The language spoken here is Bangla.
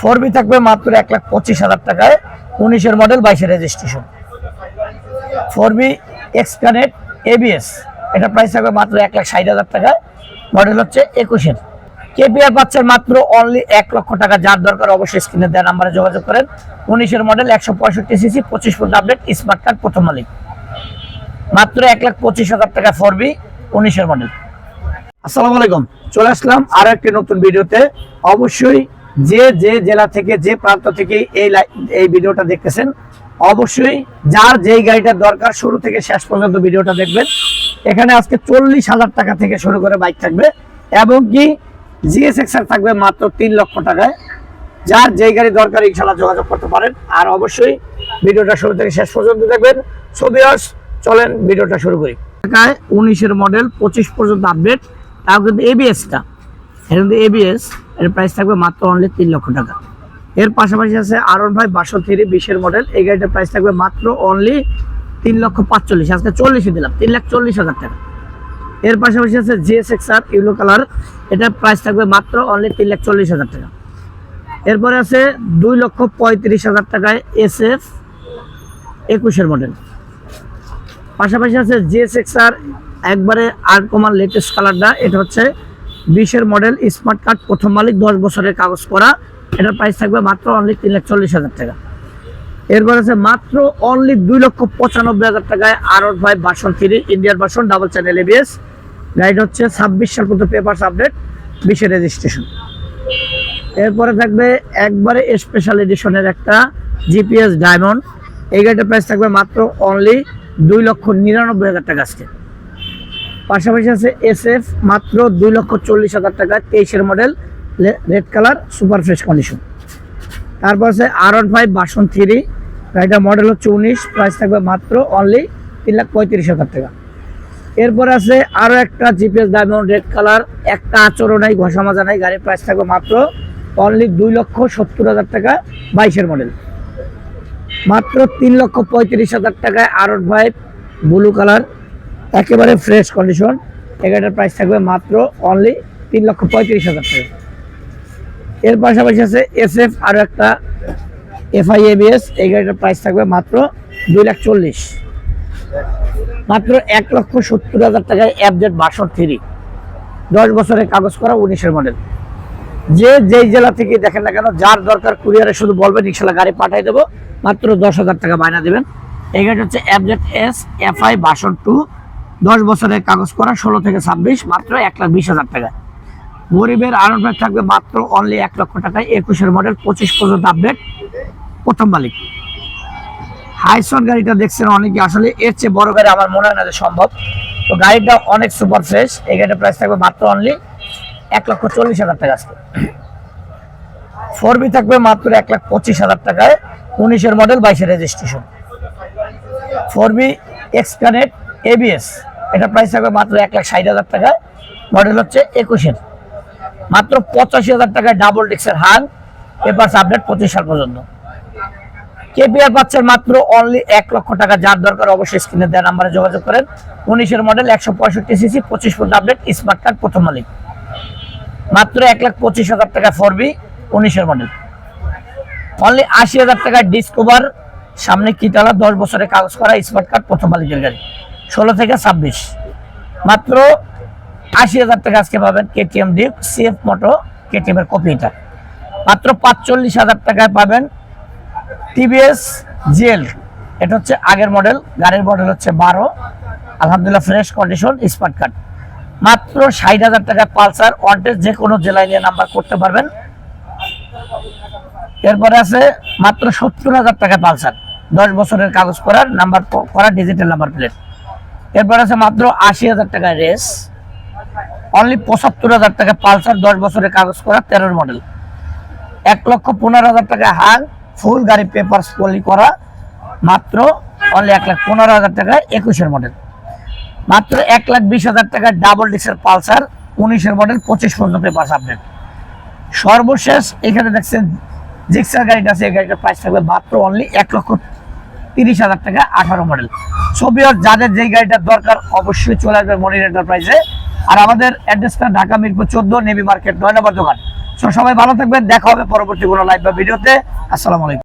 ফোর বি থাকবে মাত্র এক লাখ পঁচিশ হাজার টাকায় উনিশের মডেল বাইশের registration four B X connect ABS এটা প্রাইস থাকবে মাত্র এক লাখ ষাট হাজার টাকায়। মডেল হচ্ছে একুশের। কেপিআর পাচ্ছেন মাত্র অনলি এক লক্ষ টাকা। যার দরকার অবশ্যই স্ক্রিনে দেওয়া নাম্বারে যোগাযোগ করেন। উনিশের মডেল একশো পঁয়ষট্টি সিসি পঁচিশ ফুট আপডেট স্মার্ট কার্ড প্রথম মালিক। মাত্র এক লাখ পঁচিশ হাজার টাকা ফোর বি উনিশের মডেল আসসালামু আলাইকুম। চলে আসলাম আরও একটি নতুন ভিডিওতে অবশ্যই যে যে জেলা থেকে, যে প্রান্ত থেকে এই এই ভিডিওটা দেখতেছেন, অবশ্যই যার যেই গাড়িটার দরকার শুরু থেকে শেষ পর্যন্ত ভিডিওটা দেখবেন। এখানে আজকে চল্লিশ হাজার টাকা থেকে শুরু করে বাইক থাকবে এবং কি জিএসএক্সআর থাকবে মাত্র তিন লক্ষ টাকায়। যার যেই গাড়ি দরকার ইনশাল্লাহ যোগাযোগ করতে পারেন। আর অবশ্যই ভিডিওটা শুরু থেকে শেষ পর্যন্ত দেখবেন। ছবিয়াস চলেন ভিডিওটা শুরু করি। ঢাকায় উনিশের মডেল পঁচিশ পর্যন্ত আপডেট তাও কিন্তু এবিএসটা এটা কিন্তু এবিএস এর প্রাইস থাকবে মাত্র অনলি তিন লক্ষ টাকা। এর পাশাপাশি আছে আরন ভাই বাসো থ্রি বিশের মডেল এই গাড়িটার প্রাইস থাকবে মাত্র অনলি তিন লক্ষ পাঁচচল্লিশ। আজকে চল্লিশে দিলাম, তিন লাখ চল্লিশ হাজার টাকা। এর পাশাপাশি আছে জিএসএক্স আর ইউলো কালার এটা প্রাইস থাকবে মাত্র অনলি তিন লাখ চল্লিশ হাজার টাকা। এরপরে আছে দুই লক্ষ পঁয়ত্রিশ হাজার টাকায় এস এফ একুশের মডেল পাশাপাশি আছে জিএসএক্স আর একবারে আর কমার লেটেস্ট কালারটা এটা হচ্ছে বিশের মডেল স্মার্ট কার্ড প্রথম মালিক, দশ বছরের কাগজ করা এটার প্রাইস থাকবে মাত্র অনলি তিন লাখ চল্লিশ হাজার টাকা। এরপর আছে মাত্র অনলি দুই লক্ষ পঁচানব্বই হাজার টাকায় R five version three Indian version double channel ABS গাড়িটা হচ্ছে ছাব্বিশ সাল পর্যন্ত পেপারস আপডেট বিশের রেজিস্ট্রেশন এরপরে থাকবে একবারে স্পেশাল এডিশনের একটা জিপিএস ডায়মন্ড এই গাড়িটার প্রাইস থাকবে মাত্র অনলি দুই লক্ষ নিরানব্বই হাজার টাকা আজকে। পাশাপাশি আছে এস এফ মাত্র দুই লক্ষ চল্লিশ হাজার টাকা, তেইশের model red colour super fresh condition তারপর আছে R one five version three গাড়িটার মডেল হচ্ছে উনিশ প্রাইস থাকবে মাত্র অনলি তিন লাখ পঁয়ত্রিশ হাজার টাকা। এরপর আছে আরও একটা জিপিএস ডায়মন্ড রেড কালার একটা আচরণ নাই, ঘষা মাজা নাই, গাড়ির প্রাইস থাকবে মাত্র অনলি দুই লক্ষ সত্তর হাজার টাকা, বাইশের মডেল মাত্র তিন লক্ষ পঁয়ত্রিশ হাজার টাকায় আর ফাইভ ব্লু কালার একেবারে ফ্রেশ কন্ডিশন এগারোটার প্রাইস থাকবে মাত্র অনলি তিন লক্ষ পঁয়ত্রিশ হাজার টাকা। এর পাশাপাশি আছে এস এফ আরও একটা এফআই এবিএস এই গাড়িটার প্রাইস থাকবে মাত্র দুই লাখ চল্লিশ। মাত্র এক লক্ষ সত্তর হাজার টাকায় অ্যাপডেট বাসন থ্রি দশ বছরের কাগজ করা উনিশের মডেল যে যেই জেলা থেকে দেখেন না কেন, যার দরকার কুরিয়ারে শুধু বলবেন, ইনশাল্লাহ গাড়ি পাঠিয়ে দেবো। মাত্র দশ হাজার টাকা বায়না দেবেন। এই গাড়ি হচ্ছে update S FI version two দশ বছরের কাগজ করা ষোলো থেকে ছাব্বিশ, মাত্র এক লাখ বিশ হাজার টাকা। গরিবের আনন্দ থাকবে মাত্র অনলি এক লক্ষ টাকায়। একুশের মডেল পঁচিশ পর্যন্ত আপডেট প্রথম মালিক। হাইসন গাড়িটা দেখছেন অনেকে, আসলে এর চেয়ে বড় গাড়ি আমার মনে হয় না যে সম্ভব। তো গাড়িটা অনেক সুপার ফ্রেশ এই গাড়িটার প্রাইস থাকবে মাত্র অনলি এক লক্ষ চল্লিশ হাজার টাকা আসবে ফোর বি থাকবে মাত্র এক লাখ পঁচিশ হাজার টাকায়। উনিশের মডেল বাইশের registration four B X connect ABS এটা প্রাইস থাকবে মাত্র এক লাখ ষাট হাজার টাকায়। মডেল হচ্ছে একুশের। মাত্র পঁচাশি হাজার টাকায় ডাবল ডিক্সের হান পেপারস আপডেট পঁচিশ সাল পর্যন্ত। কেপিআর পাচ্ছেন মাত্র অনলি এক লক্ষ টাকা। যার দরকার অবশ্যই স্ক্রিনে দেওয়া নাম্বারে যোগাযোগ করেন। উনিশের মডেল একশো পঁয়ষট্টি সিসি পঁচিশ ফুট আপডেট স্মার্ট কার্ড প্রথম মালিক। মাত্র এক লাখ পঁচিশ হাজার টাকা ফোর বি উনিশের মডেল অনলি আশি হাজার টাকায় ডিসকভার সামনে কিটালা দশ বছরের কাগজ করা স্মার্ট কার্ড প্রথম মালিকের গাড়ি। ষোলো থেকে ছাব্বিশ। মাত্র আশি হাজার টাকা আজকে পাবেন কেটিএম ডিপ সিএফ মোটো কেটিএম এর কপিটা মাত্র পাঁচচল্লিশ হাজার টাকায় পাবেন টিভিএস জিএল এটা হচ্ছে আগের মডেল গাড়ির মডেল হচ্ছে বারো। আলহামদুলিল্লাহ ফ্রেশ কন্ডিশন স্মার্ট কার্ড মাত্র ষাট হাজার টাকা পালসার ওয়ান্টেজ যে কোনো জেলায় নিয়ে নাম্বার করতে পারবেন। এরপরে আছে মাত্র সত্তর হাজার টাকা পালসার, দশ বছরের কাগজ করার নাম্বার করা ডিজিটাল নাম্বার প্লেট এরপর আছে মাত্র আশি হাজার টাকা রেস। অনলি পঁচাত্তর হাজার টাকা পালসার, দশ বছরের কাগজ করা, তেরোর মডেল এক লক্ষ পনেরো হাজার টাকা হার ফুল গাড়ি পেপার পলি করা, মাত্র অনলি এক লাখ পনেরো হাজার টাকায় একুশের মডেল মাত্র এক লাখ বিশ হাজার টাকা ডাবল ডিসের পালসার, উনিশের মডেল পঁচিশ পর্যন্ত পেপার আপডেট সর্বশেষ এখানে দেখছেন জিক্সার গাড়িটা আছে, এই গাড়িটার প্রাইস থাকবে মাত্র অনলি এক লক্ষ তিরিশ হাজার টাকা, আঠারো মডেল ছবি আর যাদের যেই গাড়িটার দরকার অবশ্যই চলে আসবে মনির এন্টারপ্রাইজে। আর আমাদের অ্যাড্রেসটা ঢাকা মিরপুর চোদ্দ, নেভি মার্কেট, নয় নম্বর দোকান। সবাই ভালো থাকবেন, দেখা হবে পরবর্তী কোনো লাইভ বা ভিডিওতে। আসসালামু আলাইকুম।